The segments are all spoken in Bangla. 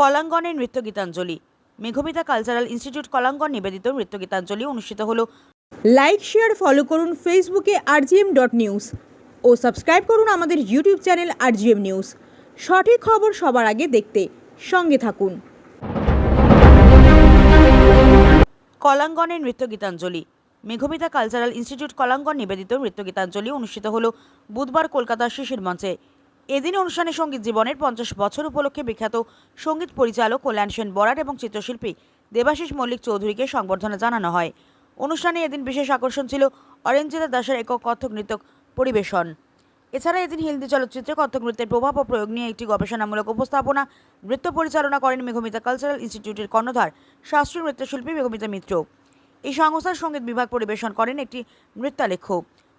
কলাঙ্গনের নৃত্য গীতাঞ্জলি মেঘমিতা কালচারাল ইনস্টিটিউট কলাঙ্গন নিবেদিত নৃত্য গীতাঞ্জলি অনুষ্ঠিত হলো। লাইক শেয়ার ফলো করুন ফেসবুকে আরজিএম ডট নিউজ ও সাবস্ক্রাইব করুন আমাদের ইউটিউব চ্যানেল আরজিএম নিউজ। সঠিক খবর সবার আগে দেখতে সঙ্গে থাকুন। কলাঙ্গনের নৃত্য গীতাঞ্জলি মেঘমিতা কালচারাল ইনস্টিটিউট কলাঙ্গন নিবেদিত নৃত্য গীতাঞ্জলি অনুষ্ঠিত হলো বুধবার কলকাতার শিশির মঞ্চে। এদিন অনুষ্ঠানে সংগীত জীবনের পঞ্চাশ বছর উপলক্ষে বিখ্যাত সংগীত পরিচালক কল্যাণ সেন বরাট এবং চিত্রশিল্পী দেবাশিস মল্লিক চৌধুরীকে সংবর্ধনা জানানো হয়। অনুষ্ঠানে এদিন বিশেষ আকর্ষণ ছিল অরেঞ্জিতা দাসের একক কত্থক নৃত্য পরিবেশন। এছাড়া এদিন হিন্দি চলচ্চিত্রে কত্থক নৃত্যের প্রভাব ও প্রয়োগ নিয়ে একটি গবেষণামূলক উপস্থাপনা নৃত্য পরিচালনা করেন মেঘমিতা কালচারাল ইনস্টিটিউটের কর্ণধার, শাস্ত্রীয় নৃত্যশিল্পী মেঘমিতা মিত্র। এই সংস্থার সংগীত বিভাগ পরিবেশন করেন একটি নৃত্যালেখ্য।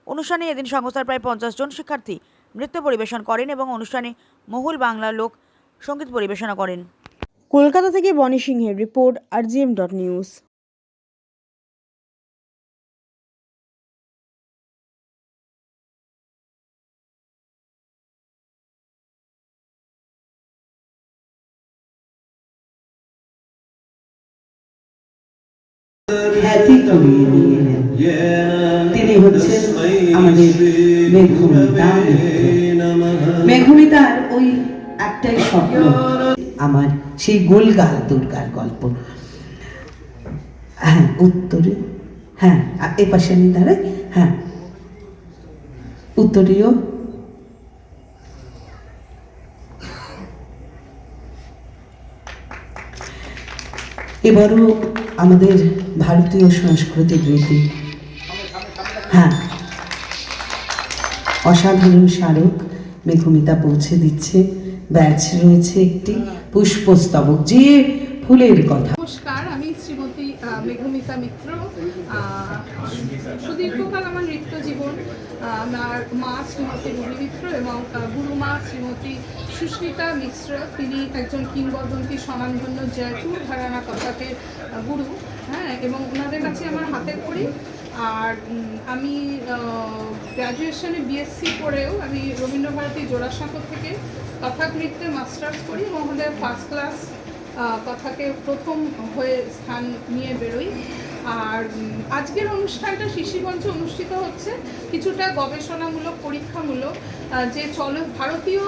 অনুষ্ঠানে এদিন সংস্থার প্রায় পঞ্চাশ জন শিক্ষার্থী নৃত্য পরিবেশন করেন এবং অনুষ্ঠানে মহুল বাংলা লোক সংগীত পরিবেশনা করেন। কলকাতা থেকে বনি সিংহের রিপোর্ট আরজিএম ডট নিউজ। খ্যাতি করিয়ে নিয়ে এলেন তিনি হচ্ছেন আমাদের ওই একটাই স্বপ্ন, আমার সেই গোলগাল দুর্গার গল্প। হ্যাঁ উত্তরে হ্যাঁ এ পাশে হ্যাঁ। উত্তরীয়। এবারও আমাদের ভারতীয় সংস্কৃতির রীতি হ্যাঁ অসাধারণ স্মারক মেঘমিতা পৌঁছে দিচ্ছে। ব্যাচ রয়েছে একটি পুষ্পস্তবক। যে ফুলের কথা। নমস্কার আমি শ্রীমতী মেঘমিতা মিত্র। সুদীর্ঘকাল আমার নৃত্য জীবন। আমার মা শ্রীমতী রবি মিত্র এবং আহ, গুরুমা শ্রীমতী সুস্মিতা মিশ্র। তিনি একজন কিংবদন্তি স্বনামধন্য জয়পুর ঘরানা কথাকের আহ, গুরু। হ্যাঁ এবং ওনাদের কাছে আমার হাতের করি আর আমি গ্র্যাজুয়েশনে বিএসসি করেও আমি রবীন্দ্রভারতী জোড়াসাঁকর থেকে কথাক নৃত্যে মাস্টার্স করি এবং আমাদের ফার্স্ট ক্লাস কথাকে প্রথম হয়ে স্থান নিয়ে বেরোই। আর আজকের অনুষ্ঠানটা শিশিরগঞ্জে অনুষ্ঠিত হচ্ছে। কিছুটা গবেষণামূলক, পরীক্ষামূলক। যে চল, ভারতীয়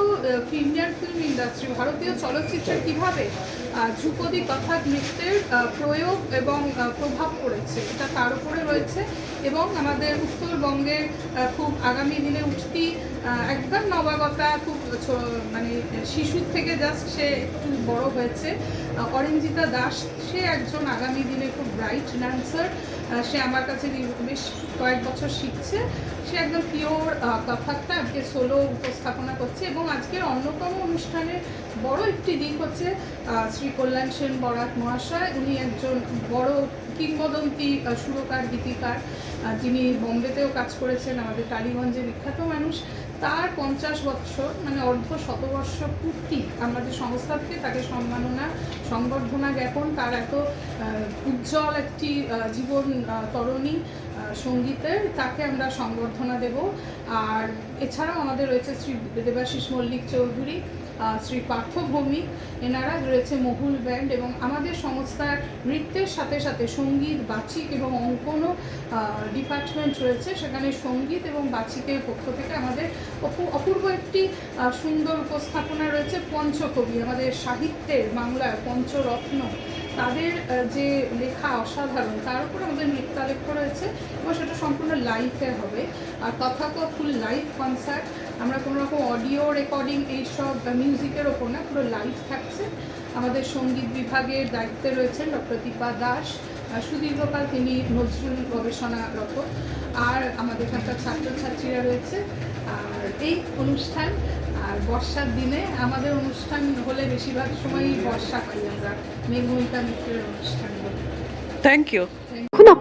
ইন্ডিয়ান ফিল্ম ইন্ডাস্ট্রি ভারতীয় চলচ্চিত্রে কীভাবে ধ্রুপদী তথা নৃত্যের প্রয়োগ এবং প্রভাব পড়েছে, এটা তার উপরে রয়েছে। এবং আমাদের উত্তরবঙ্গের খুব আগামী দিনে উঠতি একদম নবাগতা খুব মানে শিশুর থেকে জাস্ট সে একটু বড় হয়েছে। অরিঞ্জিতা দাস, সে একজন আগামী দিনে খুব ব্রাইট ডান্সার সে আমার কাছে বেশ কয়েক বছর শিখছে। সে একদম পিওর কথাটা আজকে সোলো উপস্থাপনা করছে এবং আজকের অন্যতম অনুষ্ঠানের বড় একটি দিক হচ্ছে শ্রী কল্যাণ সেন বরাত মহাশয়। উনি একজন বড় কিংবদন্তি সুরকার, গীতিকার যিনি বোম্বেতেও কাজ করেছেন, আমাদের টালিগঞ্জে বিখ্যাত মানুষ, তার পঞ্চাশ বৎসর মানে অর্ধ শতবর্ষ পূর্তি আমাদের সংস্থা থেকে তাকে সম্মাননা, সংবর্ধনা জ্ঞাপন, তার এত উজ্জ্বল একটি জীবন তরণী সঙ্গীতের, তাকে আমরা সংবর্ধনা দেব। আর এছাড়াও আমাদের রয়েছে শ্রী দেবাশিস মল্লিক চৌধুরী শ্রী পার্থ ভৌমিক এনারা রয়েছে মহুল ব্যান্ড এবং আমাদের সংস্থার নৃত্যের সাথে সাথে সংগীত বাচিক এবং অঙ্কনও ডিপার্টমেন্ট রয়েছে। সেখানে সংগীত এবং বাচিকের পক্ষ থেকে আমাদের অপু- অপূর্ব একটি সুন্দর উপস্থাপনা রয়েছে পঞ্চকবি। আমাদের সাহিত্যের বাংলার পঞ্চরত্ন। তাদের যে লেখা অসাধারণ, তার উপর আমাদের নৃত্যালেখ্য রয়েছে এবং সেটা সম্পূর্ণ লাইফে হবে। আর তথাক ফুল লাইভ কনসার্ট আমরা কোনো রকম অডিও রেকর্ডিং এইসব মিউজিকের ওপর না, পুরো লাইভ থাকছে। আমাদের সংগীত বিভাগের দায়িত্বে রয়েছেন ডক্টর দীপা দাস সুদীর্ঘকাল তিনি নজরুল গবেষণারত। আর আমাদের এখানকার ছাত্রছাত্রীরা রয়েছে। আর এই অনুষ্ঠান, আর বর্ষার দিনে আমাদের অনুষ্ঠান হলে বেশিরভাগ সময়ই বর্ষা পাই আমরা মেঘমিতা মিত্রের অনুষ্ঠান থ্যাংক এখন